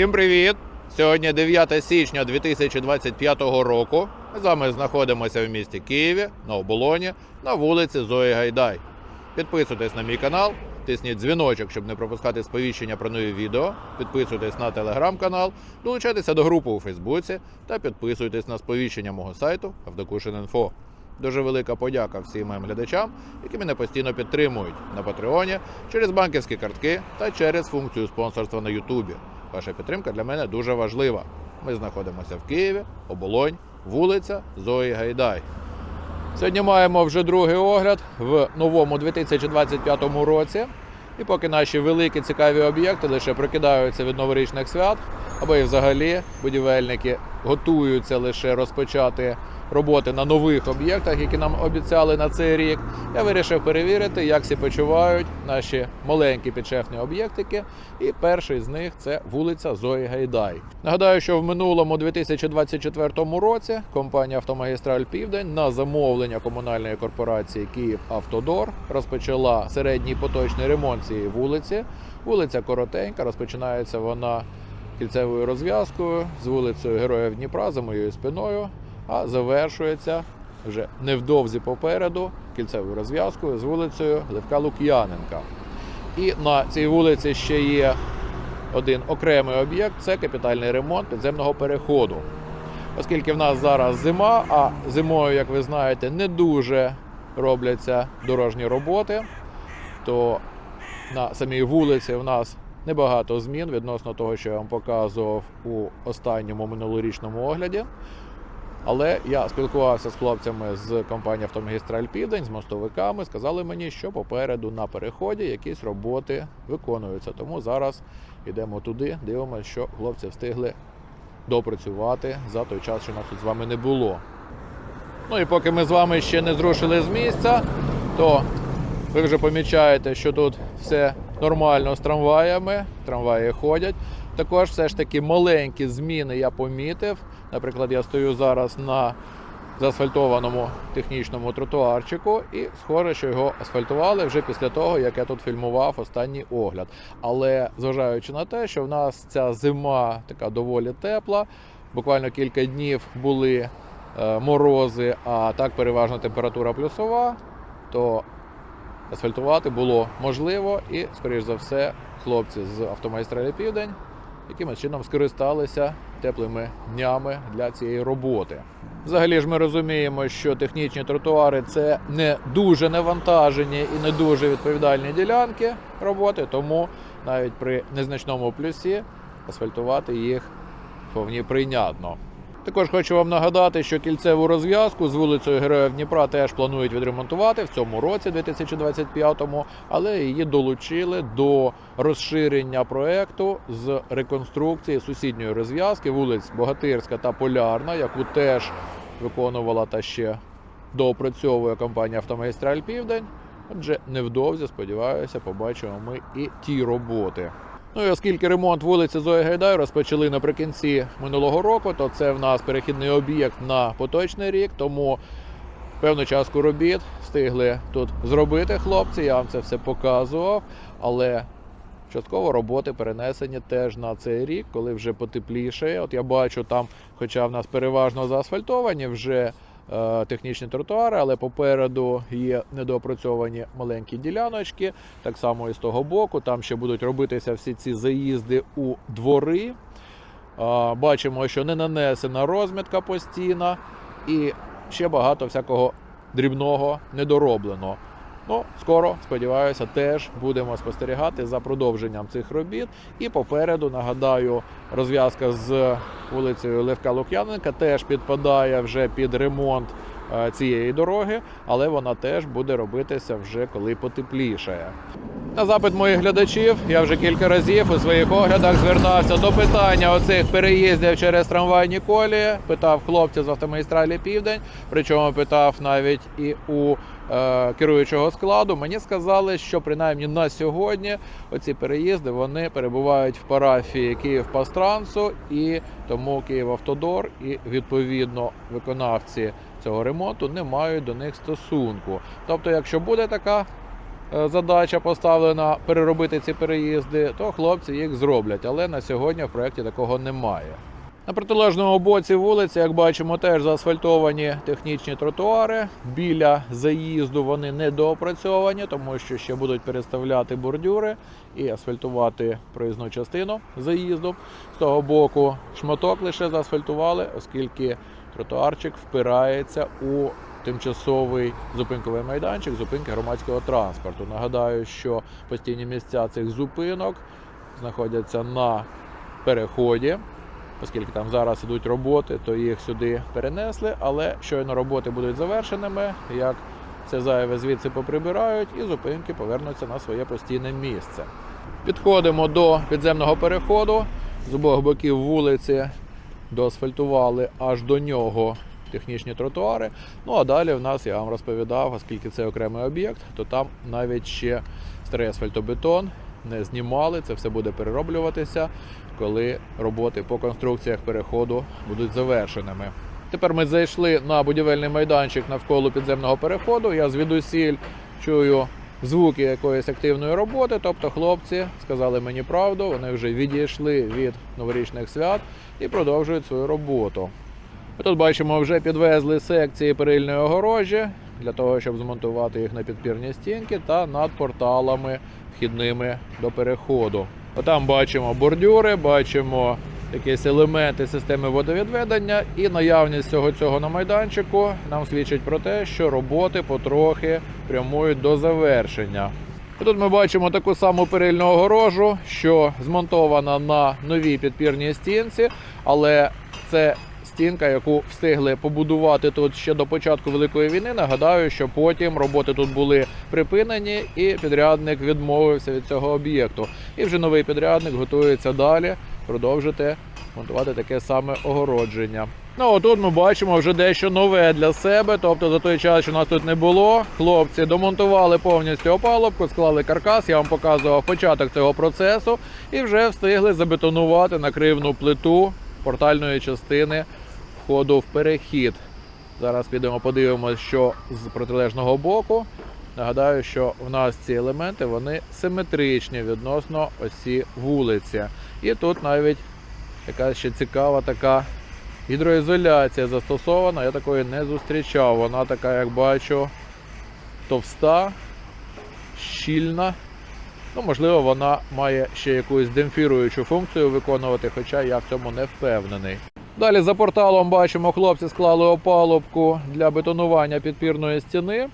Всім привіт! Сьогодні 9 січня 2025 року. Ми з вами знаходимося в місті Києві на оболоні на вулиці Зої Гайдай. Підписуйтесь на мій канал, тисніть дзвіночок, щоб не пропускати сповіщення про нові відео. Підписуйтесь на телеграм-канал, долучайтеся до групи у Фейсбуці та підписуйтесь на сповіщення мого сайту Авдокушин.Інфо. Дуже велика подяка всім моїм глядачам, які мене постійно підтримують на Патреоні через банківські картки та через функцію спонсорства на Ютубі. Ваша підтримка для мене дуже важлива. Ми знаходимося в Києві, оболонь, вулиця Зої Гайдай. Сьогодні маємо вже другий огляд в новому 2025 році. І поки наші великі цікаві об'єкти лише прокидаються від новорічних свят, або і взагалі будівельники готуються лише розпочати роботи на нових об'єктах, які нам обіцяли на цей рік, я вирішив перевірити, як всі почувають наші маленькі підшефні об'єктики. І перший з них це вулиця Зої Гайдай. Нагадаю, що в минулому 2024 році компанія Автомагістраль Південь на замовлення комунальної корпорації Київ Автодор розпочала середній поточний ремонт цієї вулиці. Вулиця коротенька, розпочинається вона кільцевою розв'язкою з вулицею Героїв Дніпра за моєю спиною, а завершується вже невдовзі попереду кільцевою розв'язкою з вулицею Левка Лук'яненка. І на цій вулиці ще є один окремий об'єкт це капітальний ремонт підземного переходу. Оскільки в нас зараз зима, а зимою, як ви знаєте, не дуже робляться дорожні роботи, то на самій вулиці в нас небагато змін відносно того, що я вам показував у останньому минулорічному огляді. Але я спілкувався з хлопцями з компанії Автомагістраль Південь, з мостовиками. Сказали мені, що попереду на переході якісь роботи виконуються. Тому зараз йдемо туди, дивимося, що хлопці встигли допрацювати за той час, що нас тут з вами не було. Ну і поки ми з вами ще не зрушили з місця, то ви вже помічаєте, що тут все нормально з трамваями, трамваї ходять. Також все ж таки маленькі зміни я помітив. Наприклад, я стою зараз на заасфальтованому технічному тротуарчику, і схоже, що його асфальтували вже після того, як я тут фільмував останній огляд. Але зважаючи на те, що в нас ця зима така доволі тепла, буквально кілька днів були е, морози, а так переважно температура плюсова, то асфальтувати було можливо, і, скоріш за все, хлопці з автомайстралі Південь якимось чином скористалися теплими днями для цієї роботи. Взагалі ж ми розуміємо, що технічні тротуари це не дуже навантажені і не дуже відповідальні ділянки роботи, тому навіть при незначному плюсі асфальтувати їх вповні прийнятно. Також хочу вам нагадати, що кільцеву розв'язку з вулицею Героїв Дніпра теж планують відремонтувати в цьому році, 2025-му, але її долучили до розширення проекту з реконструкції сусідньої розв'язки вулиць Богатирська та Полярна, яку теж виконувала та ще доопрацьовує компанія Автомагістраль Південь. Отже, невдовзі, сподіваюся, побачимо ми і ті роботи. Ну і оскільки ремонт вулиці Зої Гайдай розпочали наприкінці минулого року, то це в нас перехідний об'єкт на поточний рік, тому певну частку робіт встигли тут зробити хлопці. Я вам це все показував. Але частково роботи перенесені теж на цей рік, коли вже потепліше. От я бачу там, хоча в нас переважно заасфальтовані вже технічні тротуари, але попереду є недоопрацьовані маленькі діляночки. Так само і з того боку. Там ще будуть робитися всі ці заїзди у двори. Е, Бачимо, що не нанесена розмітка постійна і ще багато всякого дрібного недороблено. Ну, скоро, сподіваюся, теж будемо спостерігати за продовженням цих робіт. І попереду, нагадаю, розв'язка з вулицею Левка Лук'яненка теж підпадає вже під ремонт е, цієї дороги, але вона теж буде робитися вже коли потеплішає. На запит моїх глядачів я вже кілька разів у своїх оглядах звертався до питання оцих переїздів через трамвайні колії. Питав хлопців з автомагістралі Південь, причому питав навіть і у керуючого складу. Мені сказали, що принаймні на сьогодні оці переїзди вони перебувають в парафії Київпастрансу і тому Київавтодор і відповідно виконавці цього ремонту не мають до них стосунку. Тобто, якщо буде така е, задача поставлена переробити ці переїзди, то хлопці їх зроблять. Але на сьогодні в проєкті такого немає. На протилежному боці вулиці, як бачимо, теж заасфальтовані технічні тротуари. Біля заїзду вони недоопрацьовані, тому що ще будуть переставляти бордюри і асфальтувати проїзну частину заїзду. З того боку шматок лише заасфальтували, оскільки тротуарчик впирається у тимчасовий зупинковий майданчик зупинки громадського транспорту. Нагадаю, що постійні місця цих зупинок знаходяться на переході. Оскільки там зараз ідуть роботи, то їх сюди перенесли, але щойно роботи будуть завершеними, як це зайве звідси поприбирають, і зупинки повернуться на своє постійне місце. Підходимо до підземного переходу. З обох боків вулиці доасфальтували аж до нього технічні тротуари. Ну а далі в нас я вам розповідав, оскільки це окремий об'єкт, то там навіть ще старий асфальтобетон не знімали. Це все буде перероблюватися, коли роботи по конструкціях переходу будуть завершеними. Тепер ми зайшли на будівельний майданчик навколо підземного переходу. Я звідусіль чую звуки якоїсь активної роботи. Тобто хлопці сказали мені правду, вони вже відійшли від новорічних свят і продовжують свою роботу. Ми тут бачимо, вже підвезли секції перильної огорожі для того, щоб змонтувати їх на підпірні стінки та над порталами вхідними до переходу. Отам бачимо бордюри, бачимо якісь елементи системи водовідведення, і наявність всього цього на майданчику нам свідчить про те, що роботи потрохи прямують до завершення. І тут ми бачимо таку саму перильну огорожу, що змонтована на новій підпірній стінці, але це стінка, яку встигли побудувати тут ще до початку великої війни. Нагадаю, що потім роботи тут були припинені, і підрядник відмовився від цього об'єкту. І вже новий підрядник готується далі продовжити монтувати таке саме огородження. Ну отут ми бачимо вже дещо нове для себе. Тобто за той час, що нас тут не було, хлопці домонтували повністю опалубку, склали каркас. Я вам показував початок цього процесу, і вже встигли забетонувати накривну плиту портальної частини входу в перехід. Зараз підемо подивимося, що з протилежного боку. Нагадаю, що в нас ці елементи вони симетричні відносно осі вулиці. І тут навіть якась ще цікава така гідроізоляція застосована. Я такої не зустрічав. Вона така, як бачу, товста, щільна. Ну, можливо, вона має ще якусь демпфіруючу функцію виконувати, хоча я в цьому не впевнений. Далі за порталом бачимо, хлопці склали опалубку для бетонування підпірної стіни.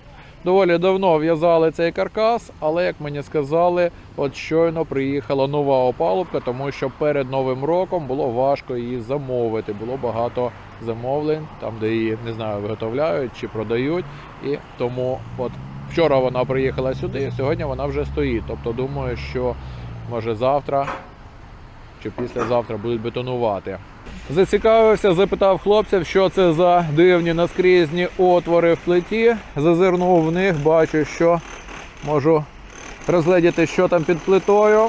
Доволі давно в'язали цей каркас, але як мені сказали, от щойно приїхала нова опалубка, тому що перед новим роком було важко її замовити. Було багато замовлень, там де її не знаю, виготовляють чи продають. І тому, от вчора вона приїхала сюди, сьогодні вона вже стоїть. Тобто думаю, що може завтра чи післязавтра будуть бетонувати. Зацікавився, запитав хлопців, що це за дивні наскрізні отвори в плиті. Зазирнув в них, бачу, що можу розгледіти, що там під плитою.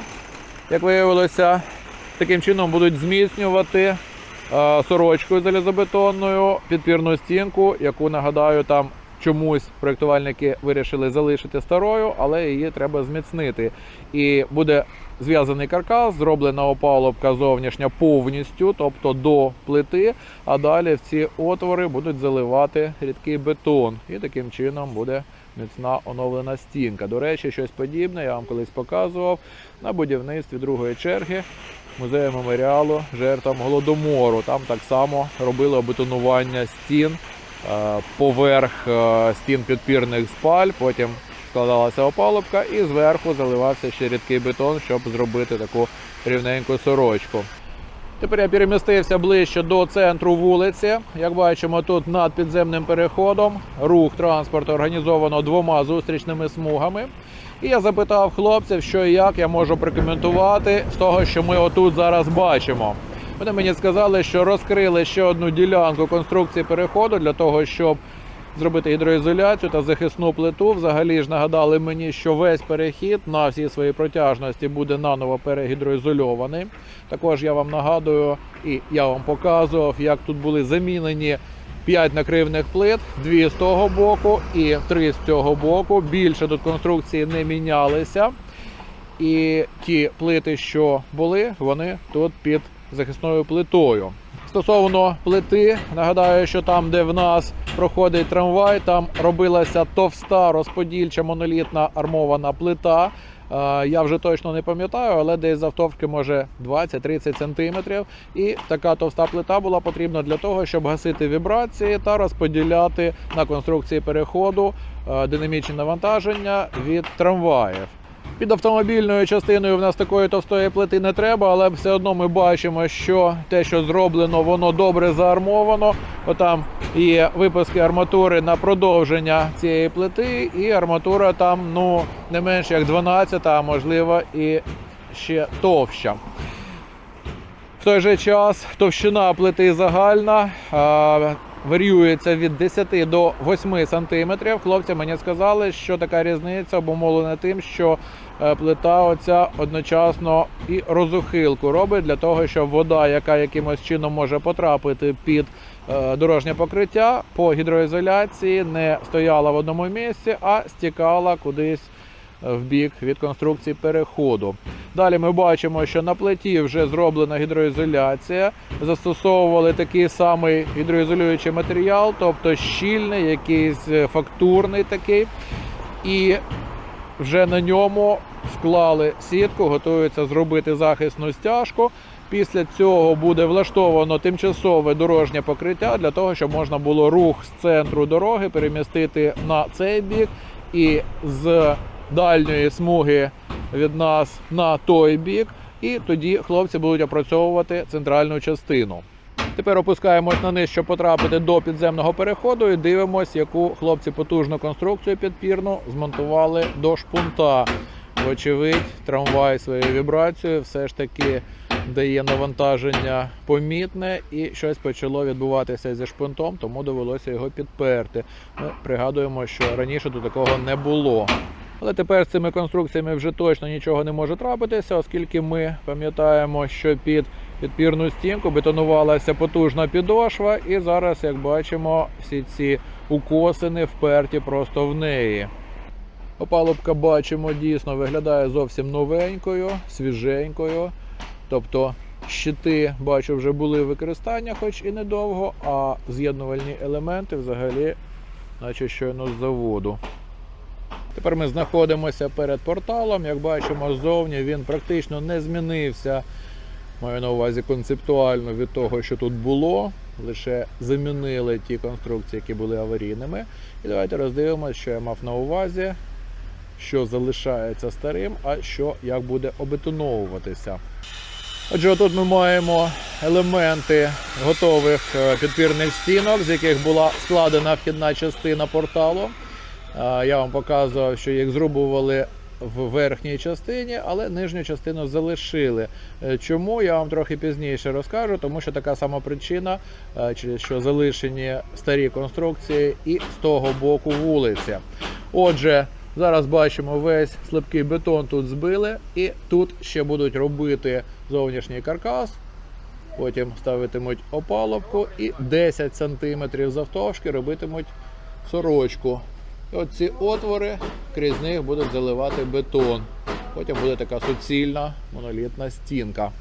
Як виявилося, таким чином будуть зміцнювати сорочкою залізобетонною підпірну стінку, яку нагадаю, там чомусь проєктувальники вирішили залишити старою, але її треба зміцнити. І буде зв'язаний каркас, зроблена опалубка зовнішня повністю, тобто до плити. А далі в ці отвори будуть заливати рідкий бетон. І таким чином буде міцна оновлена стінка. До речі, щось подібне я вам колись показував на будівництві другої черги музею меморіалу жертвам голодомору. Там так само робили обетонування стін е, поверх е, стін підпірних спаль. Потім складалася опалубка і зверху заливався ще рідкий бетон, щоб зробити таку рівненьку сорочку. Тепер я перемістився ближче до центру вулиці. Як бачимо, тут над підземним переходом рух транспорту організовано двома зустрічними смугами. І я запитав хлопців, що і як я можу прокоментувати з того, що ми отут зараз бачимо. Вони мені сказали, що розкрили ще одну ділянку конструкції переходу для того, щоб зробити гідроізоляцію та захисну плиту. Взагалі ж нагадали мені, що весь перехід на всій своїй протяжності буде наново перегідроізольований. Також я вам нагадую і я вам показував, як тут були замінені 5 накривних плит, 2 з того боку і 3 з цього боку. Більше тут конструкції не мінялися. І ті плити, що були, вони тут під захисною плитою. Стосовно плити, нагадаю, що там, де в нас проходить трамвай, там робилася товста розподільча монолітна армована плита. Е, Я вже точно не пам'ятаю, але десь завтовшки може 20-30 сантиметрів. І така товста плита була потрібна для того, щоб гасити вібрації та розподіляти на конструкції переходу е, динамічні навантаження від трамваїв. Під автомобільною частиною в нас такої товстої плити не треба, але все одно ми бачимо, що те, що зроблено, воно добре заармовано. Отам є випуски арматури на продовження цієї плити, і арматура там ну не менше як 12, а можливо і ще товща. В той же час товщина плити загальна варіюється від 10 до 8 сантиметрів. Хлопці мені сказали, що така різниця обумовлена тим, що плита оця одночасно і розухилку робить для того, щоб вода, яка якимось чином може потрапити під е, дорожнє покриття по гідроізоляції, не стояла в одному місці, а стікала кудись в бік від конструкції переходу. Далі ми бачимо, що на плиті вже зроблена гідроізоляція. Застосовували такий самий гідроізолюючий матеріал, тобто щільний, якийсь е, фактурний такий. І вже на ньому вклали сітку, готуються зробити захисну стяжку. Після цього буде влаштовано тимчасове дорожнє покриття для того, щоб можна було рух з центру дороги перемістити на цей бік і з дальньої смуги від нас на той бік. І тоді хлопці будуть опрацьовувати центральну частину. Тепер опускаємось на низ, щоб потрапити до підземного переходу, і дивимось, яку хлопці потужну конструкцію підпірну змонтували до шпунта. Вочевидь, трамвай своєю вібрацією все ж таки дає навантаження помітне, і щось почало відбуватися зі шпунтом, тому довелося його підперти. Ми пригадуємо, що раніше тут такого не було. Але тепер з цими конструкціями вже точно нічого не може трапитися, оскільки ми пам'ятаємо, що під підпірну стінку бетонувалася потужна підошва, і зараз, як бачимо, всі ці укосини вперті просто в неї. Опалубка бачимо дійсно виглядає зовсім новенькою, свіженькою. Тобто щити, бачу, вже були використання, хоч і недовго, а з'єднувальні елементи взагалі, наче щойно з заводу. Тепер ми знаходимося перед порталом. Як бачимо, ззовні він практично не змінився. Маю на увазі концептуально від того, що тут було. Лише замінили ті конструкції, які були аварійними. І давайте роздивимося, що я мав на увазі, що залишається старим, а що як буде обетоновуватися. Отже, тут ми маємо елементи готових е, підпірних стінок, з яких була складена вхідна частина порталу. Я вам показував, що їх зрубували в верхній частині, але нижню частину залишили. Е, Чому я вам трохи пізніше розкажу, тому що така сама причина, е, через що залишені старі конструкції і з того боку вулиці. Отже, зараз бачимо весь слабкий бетон тут збили, і тут ще будуть робити зовнішній каркас. Потім ставитимуть опалубку і 10 см завтовшки робитимуть сорочку. І от ці отвори, крізь них будуть заливати бетон. Потім буде така суцільна монолітна стінка.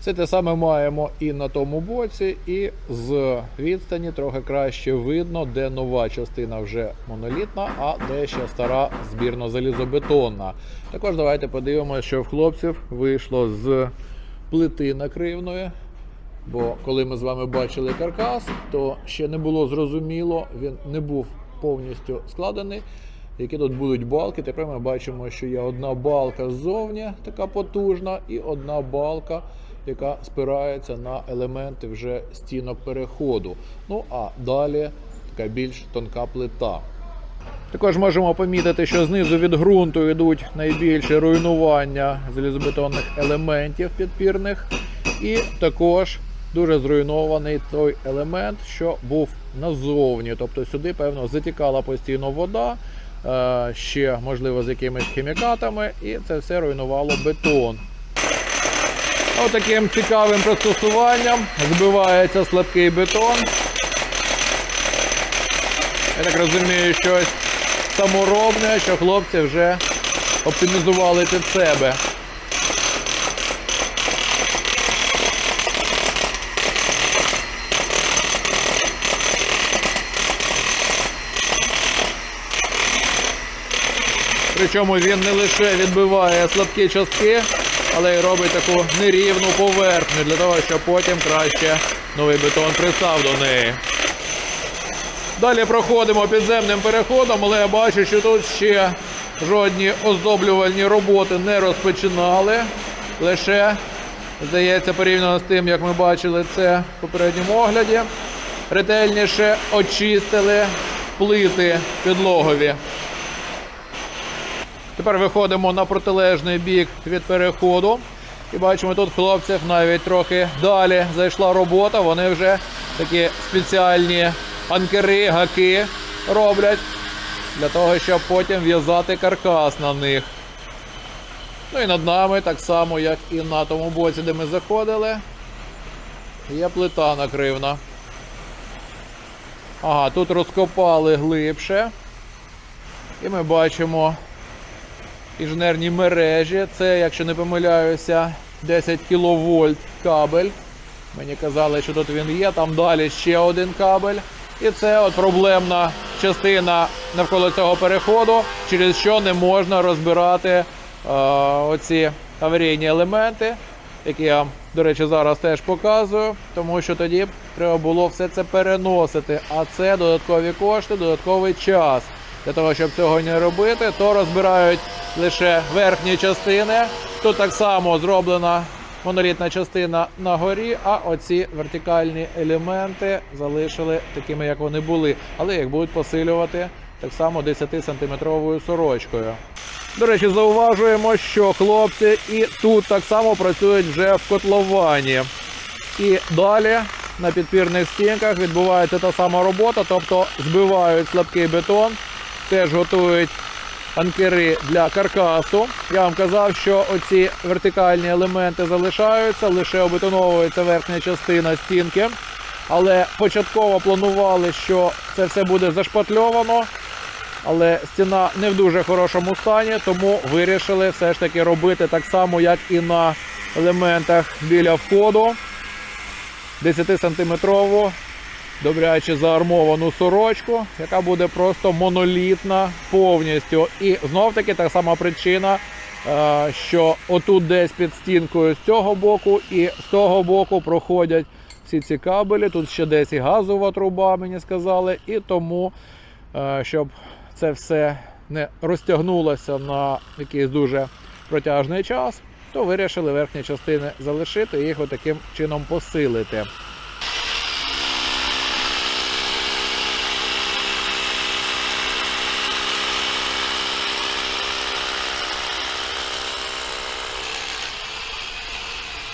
Все те саме маємо і на тому боці, і з відстані трохи краще видно, де нова частина вже монолітна, а де ще стара збірно-залізобетонна. Також давайте подивимося, що в хлопців вийшло з плити накривної. Бо коли ми з вами бачили каркас, то ще не було зрозуміло, він не був повністю складений. Які тут будуть балки. Тепер ми бачимо, що є одна балка ззовні, така потужна, і одна балка, яка спирається на елементи вже стінок переходу. Ну а далі така більш тонка плита. Також можемо помітити, що знизу від ґрунту йдуть найбільші руйнування залізобетонних елементів підпірних. І також дуже зруйнований той елемент, що був назовні. Тобто сюди, певно, затікала постійно вода, е, ще, можливо, з якимись хімікатами, і це все руйнувало бетон. Отаким цікавим пристосуванням збивається слабкий бетон. Я так розумію, щось саморобне, що хлопці вже оптимізували під себе. Причому він не лише відбиває слабкі частки, але й робить таку нерівну поверхню для того, щоб потім краще новий бетон пристав до неї. Далі проходимо підземним переходом, але я бачу, що тут ще жодні оздоблювальні роботи не розпочинали. Лише, здається, порівняно з тим, як ми бачили це в попередньому огляді, ретельніше очистили плити підлогові. Тепер виходимо на протилежний бік від переходу. І бачимо, тут хлопців навіть трохи далі зайшла робота. Вони вже такі спеціальні анкери, гаки роблять для того, щоб потім в'язати каркас на них. Ну і над нами, так само, як і на тому боці, де ми заходили, є плита накривна. Ага, тут розкопали глибше. І ми бачимо інженерні мережі. Це, якщо не помиляюся, 10 кВт кабель. Мені казали, що тут він є, там далі ще один кабель. І це от проблемна частина навколо цього переходу, через що не можна розбирати е, оці аварійні елементи, які я, до речі, зараз теж показую, тому що тоді треба було все це переносити. А це додаткові кошти, додатковий час. Для того, щоб цього не робити, то розбирають лише верхні частини. Тут так само зроблена монолітна частина на горі, а оці вертикальні елементи залишили такими, як вони були, але їх будуть посилювати так само 10-сантиметровою сорочкою. До речі, зауважуємо, що хлопці і тут так само працюють вже в котловані. І далі на підпірних стінках відбувається та сама робота, тобто збивають слабкий бетон, теж готують анкери для каркасу. Я вам казав, що оці вертикальні елементи залишаються, лише обетоновується верхня частина стінки. Але початково планували, що це все буде зашпатльовано, але стіна не в дуже хорошому стані, тому вирішили все ж таки робити так само, як і на елементах біля входу. 10-сантиметрову добряче заармовану сорочку, яка буде просто монолітна повністю. І знов таки та сама причина, е, що отут десь під стінкою з цього боку і з того боку проходять всі ці кабелі. Тут ще десь і газова труба, мені сказали. І тому, е, щоб це все не розтягнулося на якийсь дуже протяжний час, то вирішили верхні частини залишити і їх отаким чином посилити.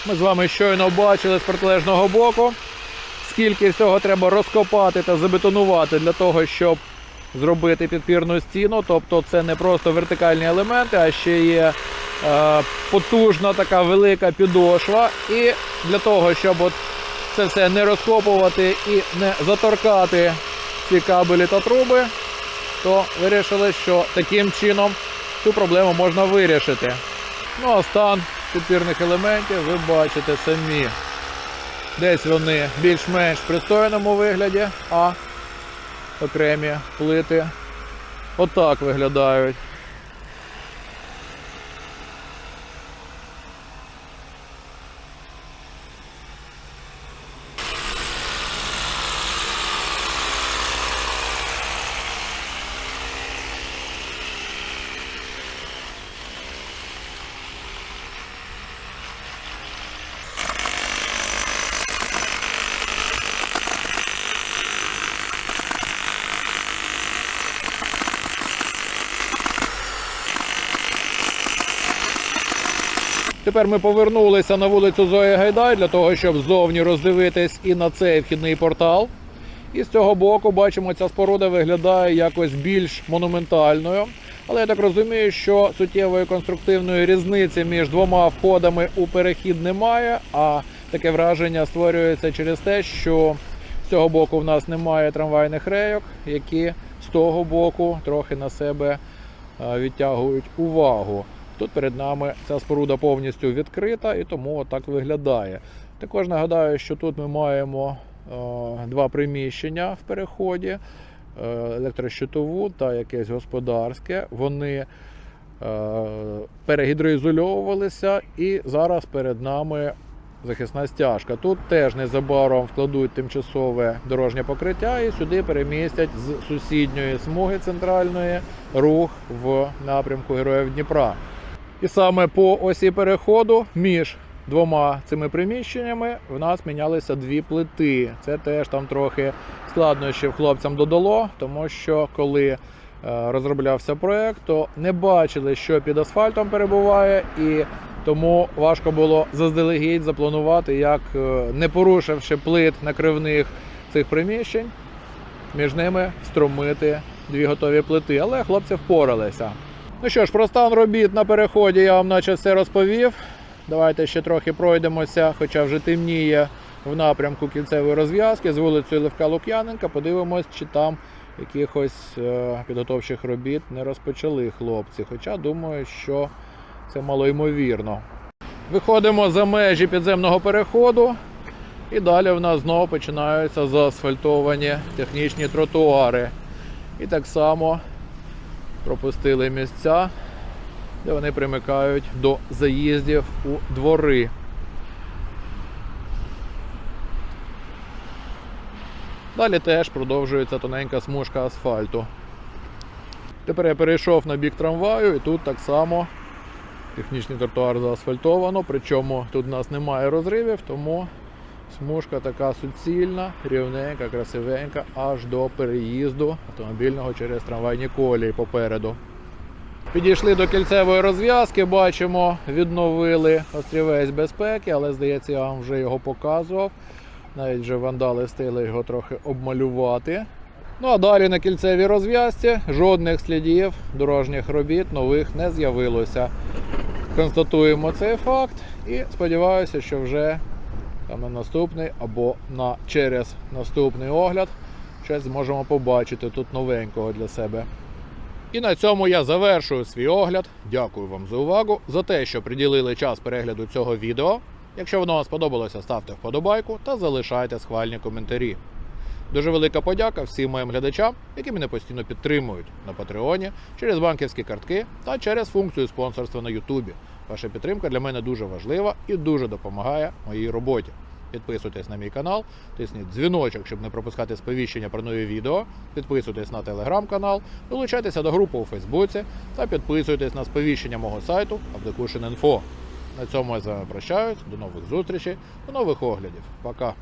Ми з вами щойно бачили з протилежного боку, скільки всього треба розкопати та забетонувати для того, щоб зробити підпірну стіну. Тобто це не просто вертикальні елементи, а ще є е, потужна така велика підошва. І для того, щоб от це все не розкопувати і не заторкати ці кабелі та труби, то вирішили, що таким чином цю проблему можна вирішити. Ну а стан підпірних елементів ви бачите самі. Десь вони в більш-менш пристойному вигляді, а окремі плити отак виглядають. Тепер ми повернулися на вулицю Зої Гайдай для того, щоб ззовні роздивитись і на цей вхідний портал. І з цього боку бачимо, ця споруда виглядає якось більш монументальною. Але я так розумію, що суттєвої конструктивної різниці між двома входами у перехід немає. А таке враження створюється через те, що з цього боку в нас немає трамвайних рейок, які з того боку трохи на себе е, відтягують увагу. Тут перед нами ця споруда повністю відкрита і тому отак виглядає. Також нагадаю, що тут ми маємо е, два приміщення в переході: е, електрощитову та якесь господарське. Вони е, перегідроізольовувалися, і зараз перед нами захисна стяжка. Тут теж незабаром вкладуть тимчасове дорожнє покриття і сюди перемістять з сусідньої смуги центральної рух в напрямку Героїв Дніпра. І саме по осі переходу між двома цими приміщеннями в нас мінялися дві плити. Це теж там трохи складнощів хлопцям додало, тому що коли е, розроблявся проект, то не бачили, що під асфальтом перебуває, і тому важко було заздалегідь запланувати, як е, не порушивши плит накривних цих приміщень, між ними струмити дві готові плити. Але хлопці впоралися. Ну що ж, про стан робіт на переході я вам наче все розповів. Давайте ще трохи пройдемося, хоча вже темніє в напрямку кільцевої розв'язки з вулицею Левка Лук'яненка. Подивимось, чи там якихось е, підготовчих робіт не розпочали хлопці. Хоча думаю, що це малоймовірно. Виходимо за межі підземного переходу. І далі в нас знову починаються заасфальтовані технічні тротуари. І так само пропустили місця, де вони примикають до заїздів у двори. Далі теж продовжується тоненька смужка асфальту. Тепер я перейшов на бік трамваю і тут так само технічний тротуар заасфальтовано, причому тут у нас немає розривів, тому смужка така суцільна, рівненька, красивенька, аж до переїзду автомобільного через трамвайні колії попереду. Підійшли до кільцевої розв'язки, бачимо, відновили острівець безпеки, але здається, я вам вже його показував. Навіть вже вандали встигли його трохи обмалювати. Ну а далі на кільцевій розв'язці жодних слідів дорожніх робіт нових не з'явилося. Констатуємо цей факт і сподіваюся, що вже на наступний або на через наступний огляд щось зможемо побачити тут новенького для себе. І на цьому я завершую свій огляд. Дякую вам за увагу, за те, що приділили час перегляду цього відео. Якщо воно вам сподобалося, ставте вподобайку та залишайте схвальні коментарі. Дуже велика подяка всім моїм глядачам, які мене постійно підтримують на Патреоні через банківські картки та через функцію спонсорства на Ютубі. Ваша підтримка для мене дуже важлива і дуже допомагає моїй роботі. Підписуйтесь на мій канал, тисніть дзвіночок, щоб не пропускати сповіщення про нові відео. Підписуйтесь на телеграм-канал, долучайтеся до групи у Фейсбуці та підписуйтесь на сповіщення мого сайту Авдокушин.Інфо. На цьому я з вами прощаюсь. До нових зустрічей, до нових оглядів. Пока.